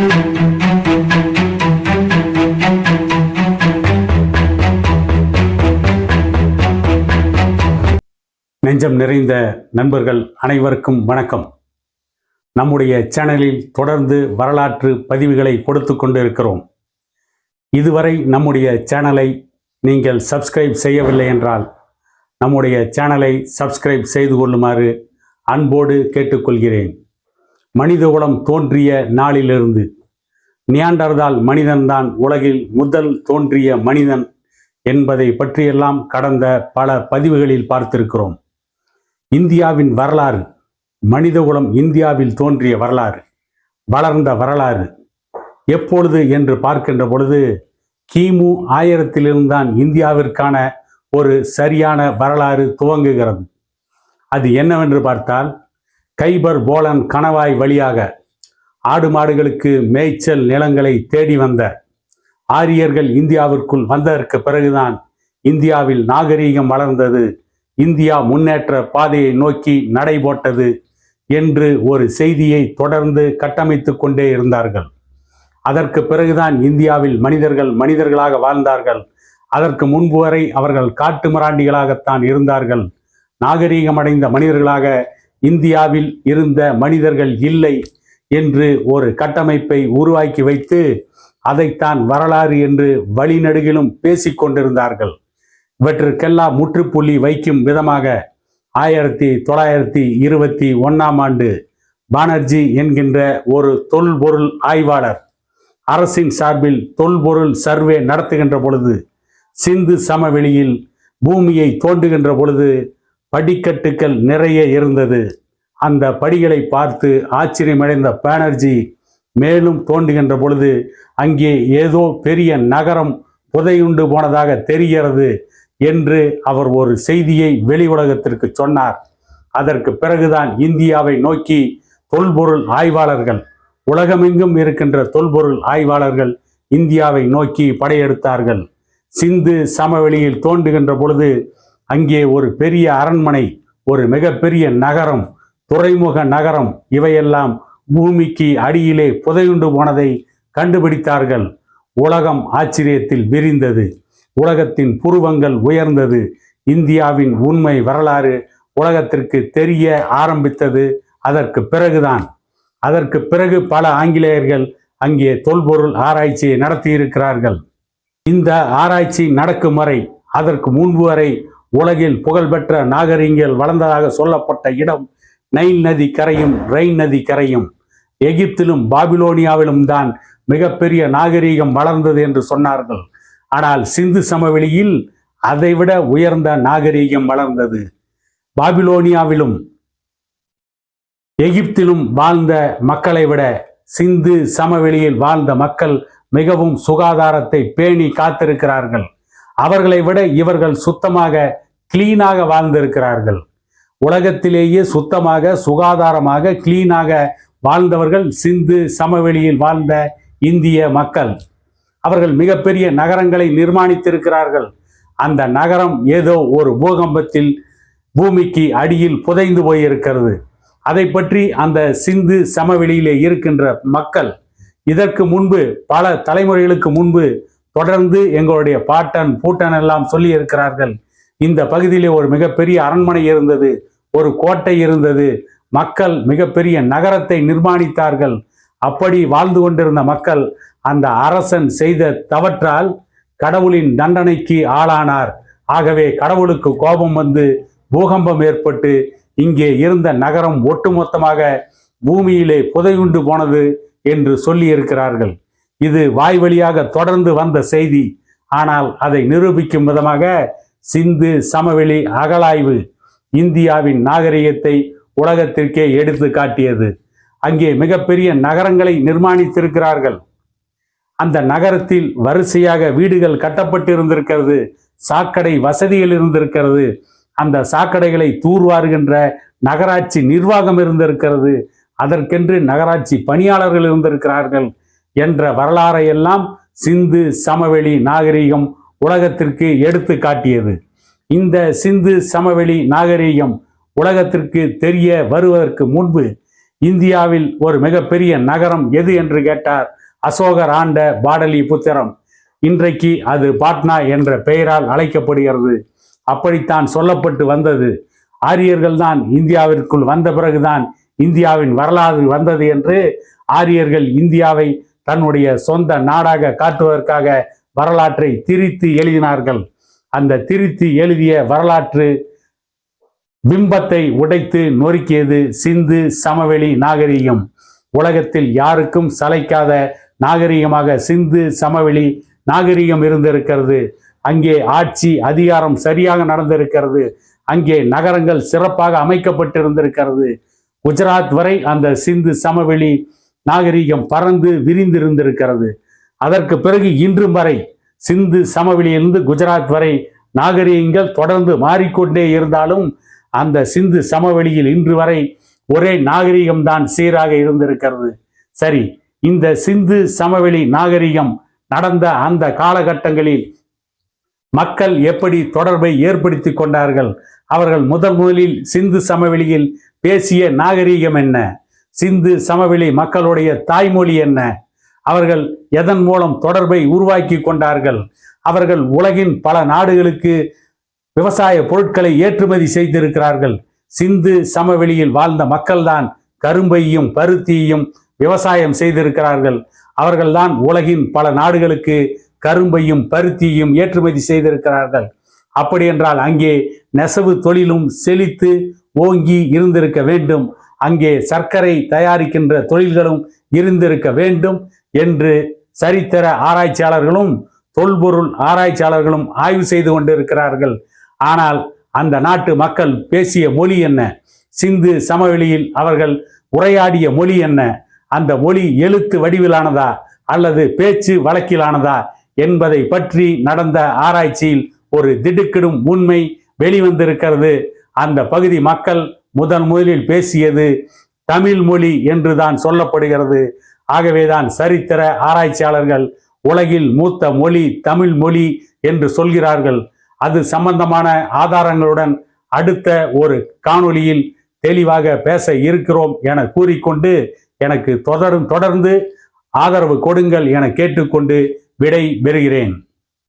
நெஞ்சம் நிறைந்த நண்பர்கள் அனைவருக்கும் வணக்கம். நம்முடைய சேனலில் தொடர்ந்து வரலாற்று பதிவுகளை கொடுத்து கொண்டிருக்கிறோம். இதுவரை நம்முடைய சேனலை நீங்கள் சப்ஸ்கிரைப் செய்யவில்லை என்றால் நம்முடைய சேனலை சப்ஸ்கிரைப் செய்து கொள்ளுமாறு அன்போடு கேட்டுக்கொள்கிறேன். மனித குலம் தோன்றிய நாளிலிருந்து. நியாண்டர்தால் மனிதன்தான் உலகில் முதல் தோன்றிய மனிதன் என்பதை பற்றியெல்லாம் கடந்த பல பதிவுகளில் பார்த்திருக்கிறோம். இந்தியாவின் வரலாறு மனிதகுலம் இந்தியாவில் தோன்றிய வரலாறு வளர்ந்த வரலாறு. எப்பொழுது என்று பார்க்கின்ற பொழுது கிமு ஆயிரத்திலிருந்தான் இந்தியாவிற்கான ஒரு சரியான வரலாறு துவங்குகிறது. அது என்னவென்று பார்த்தால் கைபர் போலன் கணவாய் வழியாக ஆடு மாடுகளுக்கு மேய்ச்சல் நிலங்களை தேடி வந்த ஆரியர்கள் இந்தியாவிற்குள் வந்ததற்கு பிறகுதான் இந்தியாவில் நாகரீகம் வளர்ந்தது. இந்தியா முன்னேற்ற பாதையை நோக்கி நடை போட்டது என்று ஒரு செய்தியை தொடர்ந்து கட்டமைத்து கொண்டே இருந்தார்கள். அதற்கு பிறகுதான் இந்தியாவில் மனிதர்கள் மனிதர்களாக வாழ்ந்தார்கள். அதற்கு முன்பு வரை அவர்கள் காட்டு மிராண்டிகளாகத்தான் இருந்தார்கள். நாகரீகமடைந்த மனிதர்களாக இந்தியாவில் இருந்த மனிதர்கள் இல்லை என்று ஒரு கட்டமைப்பை உருவாக்கி வைத்து அதைத்தான் வரலாறு என்று வழிநடுகிலும் பேசிக் கொண்டிருந்தார்கள். இவற்றிற்கெல்லாம் முற்றுப்புள்ளி வைக்கும் விதமாக ஆயிரத்தி தொள்ளாயிரத்தி இருபத்தி ஒன்னாம் ஆண்டு பானர்ஜி என்கின்ற ஒரு தொல்பொருள் ஆய்வாளர் அரசின் சார்பில் தொல்பொருள் சர்வே நடத்துகின்ற பொழுது சிந்து சமவெளியில் பூமியை தோண்டுகின்ற பொழுது படிக்கட்டுகள் நிறைய இருந்தது. அந்த படிகளை பார்த்து ஆச்சரியமடைந்த பானர்ஜி மேலும் தோண்டுகின்ற பொழுது அங்கே ஏதோ பெரிய நகரம் புதையுண்டு போனதாக தெரிகிறது என்று அவர் ஒரு செய்தியை வெளி உலகத்திற்கு சொன்னார். அதற்கு பிறகுதான் இந்தியாவை நோக்கி தொல்பொருள் ஆய்வாளர்கள் உலகமெங்கும் இருக்கின்ற தொல்பொருள் ஆய்வாளர்கள் இந்தியாவை நோக்கி படையெடுத்தார்கள். சிந்து சமவெளியில் தோண்டுகின்ற பொழுது அங்கே ஒரு பெரிய அரண்மனை ஒரு மிகப்பெரிய நகரம் துறைமுக நகரம் இவையெல்லாம் பூமிக்கு அடியிலே புதையுண்டு போனதை கண்டுபிடித்தார்கள். உலகம் ஆச்சரியத்தில் விரிந்தது. உலகத்தின் புருவங்கள் உயர்ந்தது. இந்தியாவின் உண்மை வரலாறு உலகத்திற்கு தெரிய ஆரம்பித்தது. அதற்கு பிறகுதான். அதற்கு பிறகு பல ஆங்கிலேயர்கள் அங்கே தொல்பொருள் ஆராய்ச்சியை நடத்தியிருக்கிறார்கள். இந்த ஆராய்ச்சி நடக்கும் வரை அதற்கு முன்பு வரை உலகில் புகழ்பெற்ற நாகரிகங்கள் வளர்ந்ததாக சொல்லப்பட்ட இடம் நைல் நதி கரையும் ரெயின் நதி கரையும். எகிப்திலும் பாபிலோனியாவிலும் தான் மிகப்பெரிய நாகரீகம் வளர்ந்தது என்று சொன்னார்கள். ஆனால் சிந்து சமவெளியில் அதைவிட உயர்ந்த நாகரீகம் வளர்ந்தது. பாபிலோனியாவிலும் எகிப்திலும் வாழ்ந்த மக்களை விட சிந்து சமவெளியில் வாழ்ந்த மக்கள் மிகவும் சுகாதாரத்தை பேணி காத்திருக்கிறார்கள். அவர்களை விட இவர்கள் சுத்தமாக கிளீனாக வாழ்ந்திருக்கிறார்கள். உலகத்திலேயே சுத்தமாக சுகாதாரமாக கிளீனாக வாழ்ந்தவர்கள் சிந்து சமவெளியில் வாழ்ந்த இந்திய மக்கள். அவர்கள் மிகப்பெரிய நகரங்களை நிர்மாணித்திருக்கிறார்கள். அந்த நகரம் ஏதோ ஒரு பூகம்பத்தில் பூமிக்கு அடியில் புதைந்து போயிருக்கிறது. அதை பற்றி அந்த சிந்து சமவெளியிலே இருக்கின்ற மக்கள் இதற்கு முன்பு பல தலைமுறைகளுக்கு முன்பு தொடர்ந்து எங்களுடைய பாட்டன் பூட்டன் எல்லாம் சொல்லி இருக்கிறார்கள். இந்த பகுதியிலே ஒரு மிகப்பெரிய அரண்மனை இருந்தது ஒரு கோட்டை இருந்தது. மக்கள் மிகப்பெரிய நகரத்தை நிர்மாணித்தார்கள். அப்படி வாழ்ந்து கொண்டிருந்த மக்கள் அந்த அரசன் செய்த தவற்றால் கடவுளின் தண்டனைக்கு ஆளானார். ஆகவே கடவுளுக்கு கோபம் வந்து பூகம்பம் ஏற்பட்டு இங்கே இருந்த நகரம் ஒட்டுமொத்தமாக பூமியிலே புதையுண்டு போனது என்று சொல்லி இருக்கிறார்கள். இது வாய் வழியாக தொடர்ந்து வந்த செய்தி. ஆனால் அதை நிரூபிக்கும் விதமாக சிந்து சமவெளி அகழாய்வு இந்தியாவின் நாகரிகத்தை உலகத்திற்கே எடுத்து காட்டியது. அங்கே மிகப்பெரிய நகரங்களை நிர்மாணித்திருக்கிறார்கள். அந்த நகரத்தில் வரிசையாக வீடுகள் கட்டப்பட்டு இருந்திருக்கிறது சாக்கடை வசதிகள் இருந்திருக்கிறது. அந்த சாக்கடைகளை தூர்வாருகின்ற நகராட்சி நிர்வாகம் இருந்திருக்கிறது. அதற்கென்று நகராட்சி பணியாளர்கள் இருந்திருக்கிறார்கள். என்ற வரலாறையெல்லாம் சிந்து சமவெளி நாகரிகம் உலகத்திற்கு எடுத்து காட்டியது. இந்த சிந்து சமவெளி நாகரிகம் உலகத்திற்கு தெரிய வருவதற்கு முன்பு இந்தியாவில் ஒரு மிகப்பெரிய நகரம் எது என்று கேட்டார் அசோகர் ஆண்ட பாடலி புத்திரம் இன்றைக்கு அது பாட்னா என்ற பெயரால் அழைக்கப்படுகிறது. அப்படித்தான் சொல்லப்பட்டு வந்தது. ஆரியர்கள் தான் இந்தியாவிற்குள் வந்த பிறகுதான் இந்தியாவின் வரலாறு வந்தது என்று ஆரியர்கள் இந்தியாவை தன்னுடைய சொந்த நாடாக காட்டுவதற்காக வரலாற்றை திரித்து எழுதினார்கள். அந்த திரித்து எழுதிய வரலாற்று பிம்பத்தை உடைத்து நொறுக்கியது சிந்து சமவெளி நாகரிகம். உலகத்தில் யாருக்கும் சளைக்காத நாகரிகமாக சிந்து சமவெளி நாகரிகம் இருந்திருக்கிறது. அங்கே ஆட்சி அதிகாரம் சரியாக நடந்திருக்கிறது. அங்கே நகரங்கள் சிறப்பாக அமைக்கப்பட்டிருந்திருக்கிறது. குஜராத் வரை அந்த சிந்து சமவெளி நாகரிகம் பறந்து விரிந்திருந்திருக்கிறது. அதற்கு பிறகு இன்றும் வரை சிந்து சமவெளியிலிருந்து குஜராத் வரை நாகரிகங்கள் தொடர்ந்து மாறிக்கொண்டே இருந்தாலும் அந்த சிந்து சமவெளியில் இன்று வரை ஒரே நாகரிகம்தான் சீராக இருந்திருக்கிறது. சரி இந்த சிந்து சமவெளி நாகரிகம் நடந்த அந்த காலகட்டங்களில் மக்கள் எப்படி தொடர்பை ஏற்படுத்தி கொண்டார்கள்? அவர்கள் முதன் முதலில் சிந்து சமவெளியில் பேசிய நாகரிகம் என்ன? சிந்து சமவெளி மக்களுடைய தாய்மொழி என்ன? அவர்கள் எதன் மூலம் தொடர்பை உருவாக்கி கொண்டார்கள்? அவர்கள் உலகின் பல நாடுகளுக்கு விவசாய பொருட்களை ஏற்றுமதி செய்திருக்கிறார்கள். சிந்து சமவெளியில் வாழ்ந்த மக்கள்தான் கரும்பையும் பருத்தியையும் விவசாயம் செய்திருக்கிறார்கள். அவர்கள்தான் உலகின் பல நாடுகளுக்கு கரும்பையும் பருத்தியையும் ஏற்றுமதி செய்திருக்கிறார்கள். அப்படி என்றால் அங்கே நெசவு தொழிலும் செழித்து ஓங்கி இருந்திருக்க வேண்டும். அங்கே சர்க்கரை தயாரிக்கின்ற தொழில்களும் இருந்திருக்க வேண்டும் என்று சரித்திர ஆராய்ச்சியாளர்களும் தொல்பொருள் ஆராய்ச்சியாளர்களும் ஆய்வு செய்து கொண்டிருக்கிறார்கள். ஆனால் அந்த நாட்டு மக்கள் பேசிய மொழி என்ன? சிந்து சமவெளியில் அவர்கள் உரையாடிய மொழி என்ன? அந்த மொழி எழுத்து வடிவிலானதா அல்லது பேச்சு வழக்கிலானதா என்பதை பற்றி நடந்த ஆராய்ச்சியில் ஒரு திடுக்கிடும் உண்மை வெளிவந்திருக்கிறது. அந்த பகுதி மக்கள் முதன் முதலில் பேசியது தமிழ் மொழி என்றுதான் சொல்லப்படுகிறது. ஆகவேதான் சரித்திர ஆராய்ச்சியாளர்கள் உலகில் மூத்த மொழி தமிழ் மொழி என்று சொல்கிறார்கள். அது சம்பந்தமான ஆதாரங்களுடன் அடுத்த ஒரு காணொளியில் தெளிவாக பேச இருக்கிறோம் என கூறிக்கொண்டு எனக்கு தொடரும் தொடர்ந்து ஆதரவு கொடுங்கள் என கேட்டுக்கொண்டு விடை பெறுகிறேன்.